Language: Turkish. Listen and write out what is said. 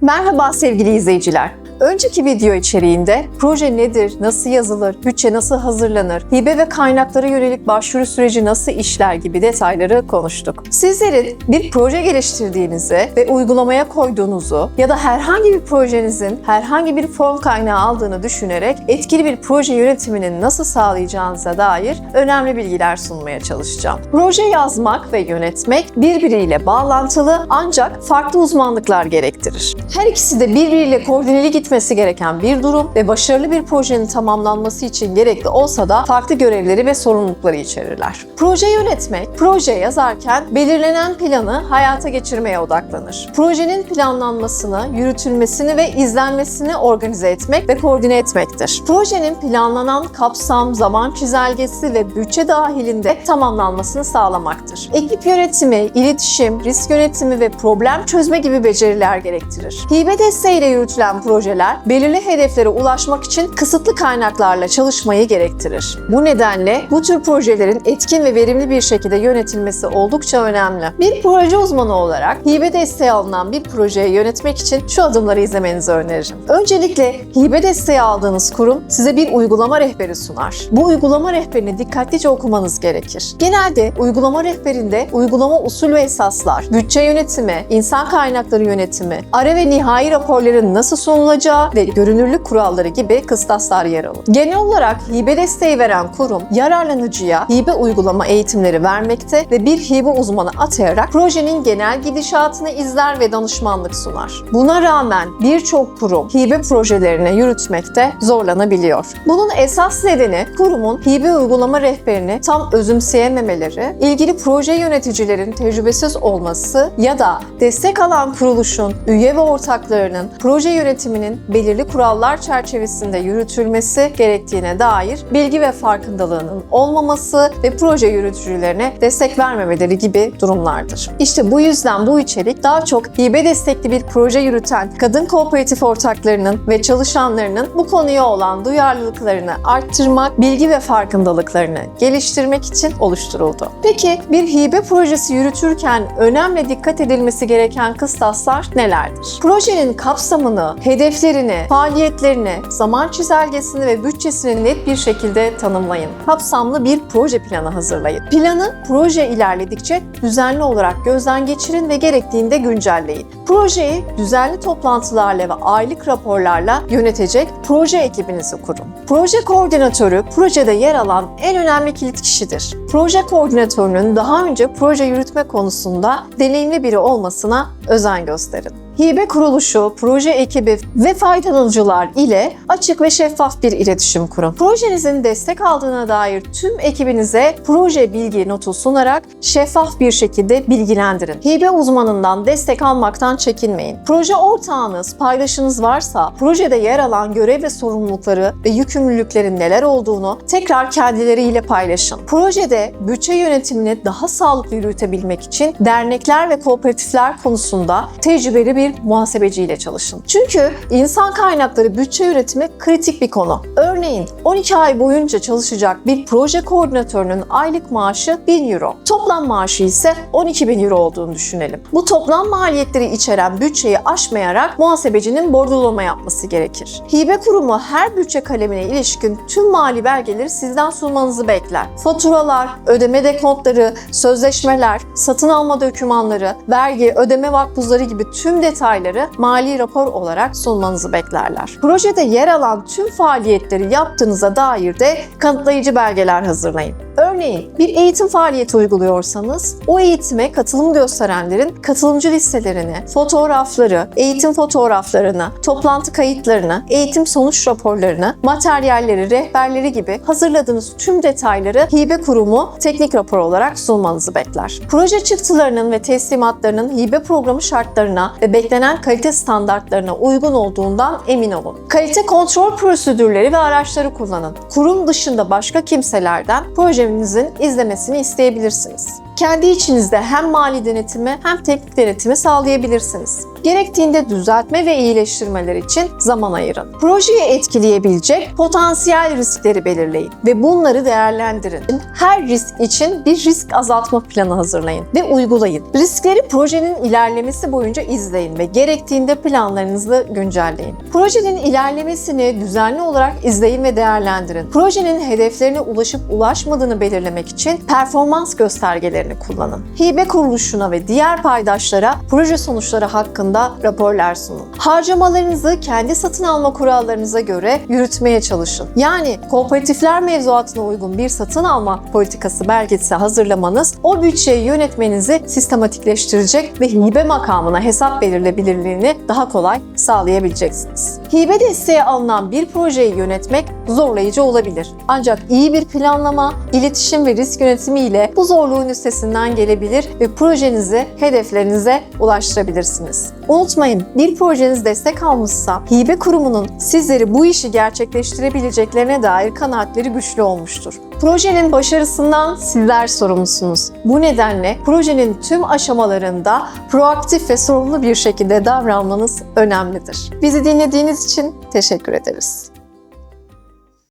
Merhaba sevgili izleyiciler. Önceki video içeriğinde proje nedir, nasıl yazılır, bütçe nasıl hazırlanır, hibe ve kaynaklara yönelik başvuru süreci nasıl işler gibi detayları konuştuk. Sizlerin bir proje geliştirdiğinizi ve uygulamaya koyduğunuzu ya da herhangi bir projenizin herhangi bir form kaynağı aldığını düşünerek etkili bir proje yönetiminin nasıl sağlayacağınıza dair önemli bilgiler sunmaya çalışacağım. Proje yazmak ve yönetmek birbiriyle bağlantılı ancak farklı uzmanlıklar gerektirir. Her ikisi de birbiriyle koordineli gitmesi gereken bir durum ve başarılı bir projenin tamamlanması için gerekli olsa da farklı görevleri ve sorumlulukları içerirler. Proje yönetmek, proje yazarken belirlenen planı hayata geçirmeye odaklanır. Projenin planlanmasını, yürütülmesini ve izlenmesini organize etmek ve koordine etmektir. Projenin planlanan kapsam, zaman çizelgesi ve bütçe dahilinde tamamlanmasını sağlamaktır. Ekip yönetimi, iletişim, risk yönetimi ve problem çözme gibi beceriler gerektirir. Hibe desteğiyle yürütülen projeler belirli hedeflere ulaşmak için kısıtlı kaynaklarla çalışmayı gerektirir. Bu nedenle bu tür projelerin etkin ve verimli bir şekilde yönetilmesi oldukça önemli. Bir proje uzmanı olarak hibe desteği alınan bir projeyi yönetmek için şu adımları izlemenizi öneririm. Öncelikle hibe desteği aldığınız kurum size bir uygulama rehberi sunar. Bu uygulama rehberini dikkatlice okumanız gerekir. Genelde uygulama rehberinde uygulama usul ve esaslar, bütçe yönetimi, insan kaynakları yönetimi, ara ve nihai raporların nasıl sunulacağı ve görünürlük kuralları gibi kıstaslar yer alır. Genel olarak hibe desteği veren kurum yararlanıcıya hibe uygulama eğitimleri vermekte ve bir hibe uzmanı atayarak projenin genel gidişatını izler ve danışmanlık sunar. Buna rağmen birçok kurum hibe projelerini yürütmekte zorlanabiliyor. Bunun esas nedeni kurumun hibe uygulama rehberini tam özümseyememeleri, ilgili proje yöneticilerin tecrübesiz olması ya da destek alan kuruluşun üye ve ortaklarının proje yönetiminin belirli kurallar çerçevesinde yürütülmesi gerektiğine dair bilgi ve farkındalığının olmaması ve proje yürütücülerine destek vermemeleri gibi durumlardır. İşte bu yüzden bu içerik daha çok hibe destekli bir proje yürüten kadın kooperatif ortaklarının ve çalışanlarının bu konuya olan duyarlılıklarını arttırmak, bilgi ve farkındalıklarını geliştirmek için oluşturuldu. Peki bir hibe projesi yürütürken önemli dikkat edilmesi gereken kıstaslar nelerdir? Projenin kapsamını, hedeflerini, faaliyetlerini, zaman çizelgesini ve bütçesini net bir şekilde tanımlayın. Kapsamlı bir proje planı hazırlayın. Planı proje ilerledikçe düzenli olarak gözden geçirin ve gerektiğinde güncelleyin. Projeyi düzenli toplantılarla ve aylık raporlarla yönetecek proje ekibinizi kurun. Proje koordinatörü projede yer alan en önemli kilit kişidir. Proje koordinatörünün daha önce proje yürütme konusunda deneyimli biri olmasına özen gösterin. Hibe kuruluşu, proje ekibi ve faydalanıcılar ile açık ve şeffaf bir iletişim kurun. Projenizin destek aldığına dair tüm ekibinize proje bilgi notu sunarak şeffaf bir şekilde bilgilendirin. Hibe uzmanından destek almaktan çekinmeyin. Proje ortağınız, paydaşınız varsa projede yer alan görev ve sorumlulukları ve yükümlülüklerin neler olduğunu tekrar kendileriyle paylaşın. Projede bütçe yönetimini daha sağlıklı yürütebilmek için dernekler ve kooperatifler konusunda tecrübeli bir muhasebeciyle çalışın. Çünkü insan kaynakları bütçe yönetimi kritik bir konu. Örneğin 12 ay boyunca çalışacak bir proje koordinatörünün aylık maaşı 1000 euro. Toplam maaşı ise 12 bin euro olduğunu düşünelim. Bu toplam maliyetleri içeren bütçeyi aşmayarak muhasebecinin bordrolama yapması gerekir. Hibe kurumu her bütçe kalemine ilişkin tüm mali belgeleri sizden sunmanızı bekler. Faturalar, ödeme dekontları, sözleşmeler, satın alma dokümanları, vergi, ödeme makbuzları gibi tüm detayları mali rapor olarak sunmanızı beklerler. Projede yer alan tüm faaliyetleri yaptığınıza dair de kanıtlayıcı belgeler hazırlayın. Örneğin bir eğitim faaliyeti uyguluyorsanız o eğitime katılım gösterenlerin katılımcı listelerini, fotoğrafları, eğitim fotoğraflarını, toplantı kayıtlarını, eğitim sonuç raporlarını, materyalleri, rehberleri gibi hazırladığınız tüm detayları hibe kurumu teknik rapor olarak sunmanızı bekler. Proje çıktılarının ve teslimatlarının hibe programı şartlarına ve beklenen kalite standartlarına uygun olduğundan emin olun. Kalite kontrol prosedürleri ve araçları kullanın. Kurum dışında başka kimselerden projenizin izlemesini isteyebilirsiniz. Kendi içinizde hem mali denetimi hem teknik denetimi sağlayabilirsiniz. Gerektiğinde düzeltme ve iyileştirmeler için zaman ayırın. Projeyi etkileyebilecek potansiyel riskleri belirleyin ve bunları değerlendirin. Her risk için bir risk azaltma planı hazırlayın ve uygulayın. Riskleri projenin ilerlemesi boyunca izleyin ve gerektiğinde planlarınızı güncelleyin. Projenin ilerlemesini düzenli olarak izleyin ve değerlendirin. Projenin hedeflerine ulaşıp ulaşmadığını belirlemek için performans göstergelerini kullanın. Hibe kuruluşuna ve diğer paydaşlara proje sonuçları hakkında raporlar sunun. Harcamalarınızı kendi satın alma kurallarınıza göre yürütmeye çalışın. Yani kooperatifler mevzuatına uygun bir satın alma politikası belgesi hazırlamanız o bütçeyi yönetmenizi sistematikleştirecek ve hibe makamına hesap belirlebilirliğini daha kolay sağlayabileceksiniz. Hibe desteği alınan bir projeyi yönetmek zorlayıcı olabilir. Ancak iyi bir planlama, iletişim ve risk yönetimi ile bu zorluğun üstesinden gelebilir ve projenizi hedeflerinize ulaştırabilirsiniz. Unutmayın, bir projeniz destek almışsa hibe kurumunun sizleri bu işi gerçekleştirebileceklerine dair kanaatleri güçlü olmuştur. Projenin başarısından sizler sorumlusunuz. Bu nedenle projenin tüm aşamalarında proaktif ve sorumlu bir şekilde davranmanız önemlidir. Bizi dinlediğiniz için teşekkür ederiz.